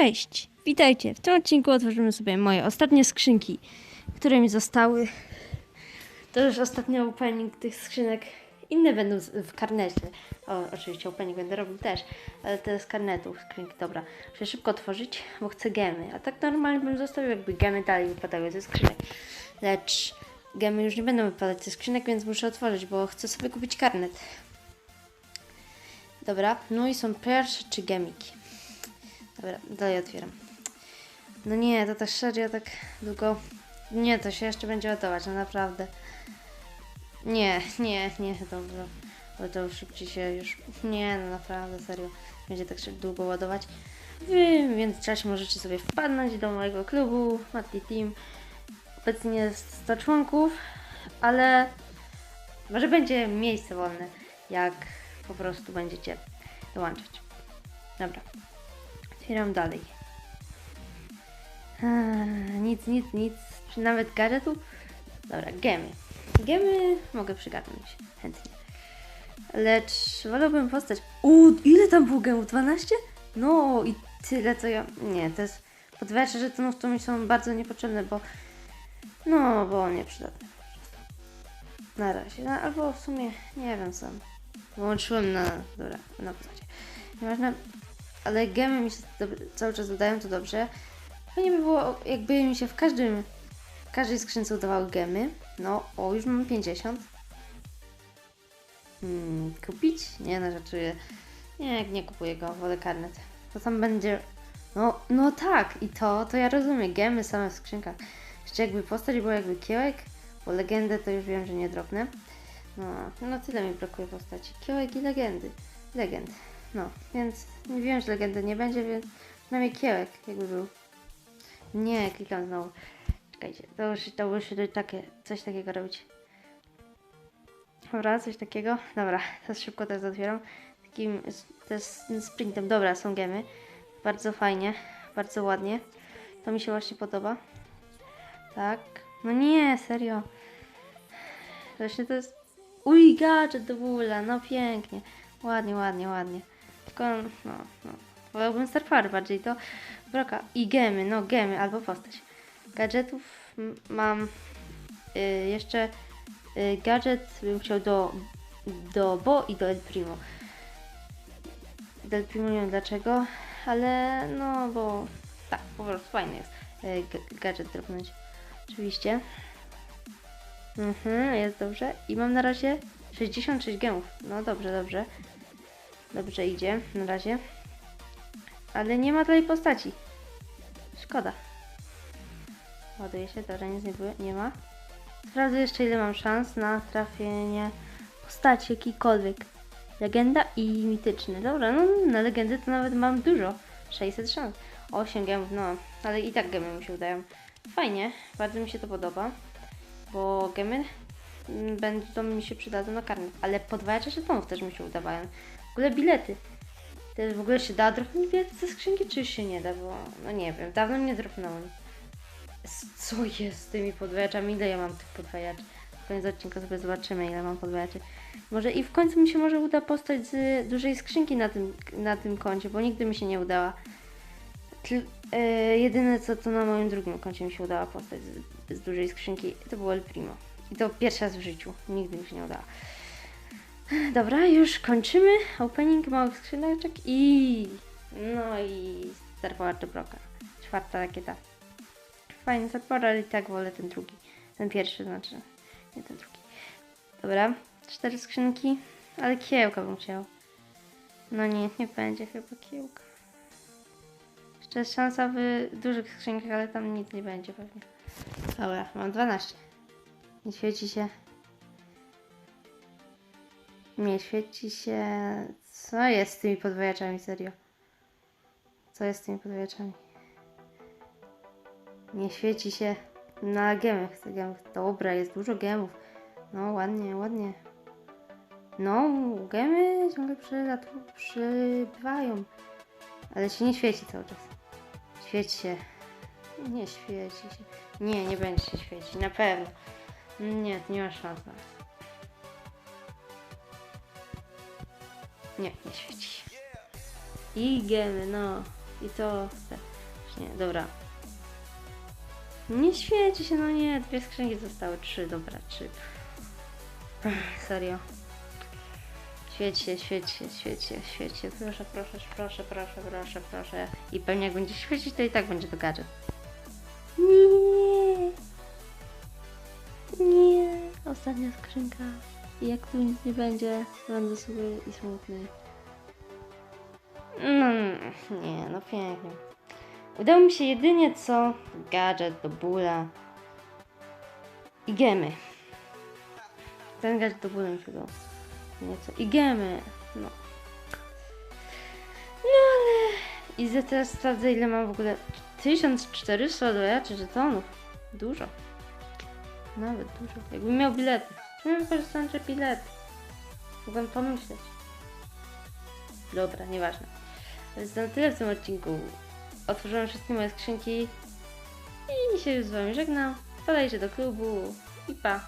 Cześć, witajcie. W tym odcinku otworzymy sobie moje ostatnie skrzynki, które mi zostały. To już ostatni opening tych skrzynek. Inne będą z- w karnecie. O, oczywiście opening będę robił też, ale to jest karnetów skrzynki. Dobra, muszę szybko otworzyć, bo chcę gemy. A tak normalnie bym zostawił, jakby gemy dalej wypadały ze skrzynek. Lecz gemy już nie będą wypadać ze skrzynek, więc muszę otworzyć, bo chcę sobie kupić karnet. Dobra, no i są pierwsze trzy gemiki. Dobra, dalej otwieram. No nie, to tak serio, tak długo. Nie, to się jeszcze będzie ładować, no naprawdę. Nie, nie, nie, dobrze. Bo to szybciej się już. Nie, no naprawdę, serio. Będzie tak się długo ładować. Wy w międzyczasie możecie sobie wpadnąć do mojego klubu Matli Team. Obecnie jest 100 członków, ale może będzie miejsce wolne, jak po prostu będziecie dołączać. Dobra. Otwieram dalej. Eee, nic, nic, nic. Czy nawet gadżetów? Dobra, gemy. Gemy mogę przygarnąć chętnie. Lecz wolałbym postać. U, ile tam było gemów? 12? No i tyle co ja. Nie, to jest. Podwyższe żetonów to mi są bardzo niepotrzebne, bo. No, bo nieprzydatne. Na razie. No, albo w sumie nie wiem sam. Wyłączyłem na. Dobra, na postacie. Nieważne. Ale gemy mi się cały czas dodają, to dobrze. Fajnie by było, jakby mi się w każdym, w każdej skrzynce udawały gemy. No, o, już mam 50. Hmm, kupić? Nie, no żartuję. Nie, nie kupuję go, wolę karnet. To tam będzie... No, no tak, i to, to ja rozumiem. Gemy same w skrzynkach. Jeszcze jakby postać była jakby kiełek, bo legendę to już wiem, że nie drobne. No, no tyle mi brakuje postaci. Kiełek i legendy. Legend. No, więc nie wiem, że legendy nie będzie, więc przynajmniej kiełek jakby był. Nie, klikam znowu. Czekajcie, to już, to już takie, coś takiego robić. Dobra, coś takiego. Dobra, teraz szybko teraz otwieram. Takim też sprintem. Dobra, są gemy. Bardzo fajnie, bardzo ładnie. To mi się właśnie podoba. Tak. No nie, serio. Właśnie to jest... Uj, gadżet do bóla, no pięknie. Ładnie, ładnie, ładnie. Tylko, no, no. Wolałbym Power bardziej to broka. I gemy, no gemy albo postać. Gadżetów mam y, jeszcze y, gadżet bym chciał do, do Bo i do El Primo. Del Primo nie wiem dlaczego, ale no bo tak, po prostu fajny jest y, gadżet dropnąć. Oczywiście. Mhm, jest dobrze. I mam na razie 66 gemów. No dobrze, dobrze. Dobrze idzie na razie. Ale nie ma tej postaci. Szkoda. Ładuje się, dobra, nic nie, było, nie ma. Sprawdzę jeszcze ile mam szans na trafienie postaci jakiejkolwiek. Legenda i mityczny. Dobra, no na legendy to nawet mam dużo. 600 szans. 8 gemów, no. Ale i tak gemy mi się udają. Fajnie, bardzo mi się to podoba. Bo gemy mm, będą mi się przydadzą na karmę. Ale podwajacze żetonów też mi się udawają. Ogóle bilety. To w ogóle się da dropnąć bilet ze skrzynki, czy się nie da? Bo no nie wiem, dawno mnie dropnąłem. Co jest z tymi podwajaczami? Ile ja mam tych podwajaczy? W końcu odcinka sobie zobaczymy, ile mam podwajaczy. Może i w końcu mi się może uda postać z dużej skrzynki na tym, na tym koncie, bo nigdy mi się nie udała. Tl- e, jedyne co to na moim drugim koncie mi się udała postać z, z dużej skrzynki, to było El Primo. I to pierwszy raz w życiu. Nigdy mi się nie udała. Dobra, już kończymy opening małych skrzyneczek i no i Power do Broka. Czwarta rakieta. Fajny Power, ale i tak wolę ten drugi. Ten pierwszy znaczy, nie ten drugi. Dobra, cztery skrzynki, ale kiełka bym chciał. No nie, nie będzie chyba kiełka. Jeszcze jest szansa w dużych skrzynkach, ale tam nic nie będzie pewnie. Dobra, mam 12. Nie świeci się. Nie świeci się. Co jest z tymi podwajaczami, serio? Co jest z tymi podwajaczami? Nie świeci się. Na gemy chcę gemów. Dobra, jest dużo gemów. No, ładnie, ładnie. No, gemy ciągle przybywają. Ale się nie świeci cały czas. Świeci się. Nie świeci się. Nie, nie będzie się świecić, na pewno. Nie, nie ma szans Nie, nie świeci się. I gemy, no. I chcę? Nie, dobra. Nie świeci się, no nie, dwie skrzynki zostały, trzy, dobra, trzy. Serio. Świeć się, świeć się, świeć się, świeć się. Proszę, proszę, proszę, proszę, proszę, proszę. I pewnie jak będzie świecić, to i tak będzie to gadżet. Nie. Nie. Ostatnia skrzynka. I jak tu nic nie będzie, będę zły i smutny. No, nie, no pięknie. Udało mi się jedynie co gadżet do bóla i gemy. Ten gadżet do bóla mi się nieco. I gemy, no. No ale... I teraz sprawdzę ile mam w ogóle. 1400 dojaczy żetonów. Dużo. Nawet dużo. Jakbym miał bilety. Czemu wykorzystałem te bilety? Mogłem pomyśleć. Dobra, nieważne. Więc to na tyle w tym odcinku. Otworzyłem wszystkie moje skrzynki i się z wami żegnam. Wpadajcie do klubu i pa.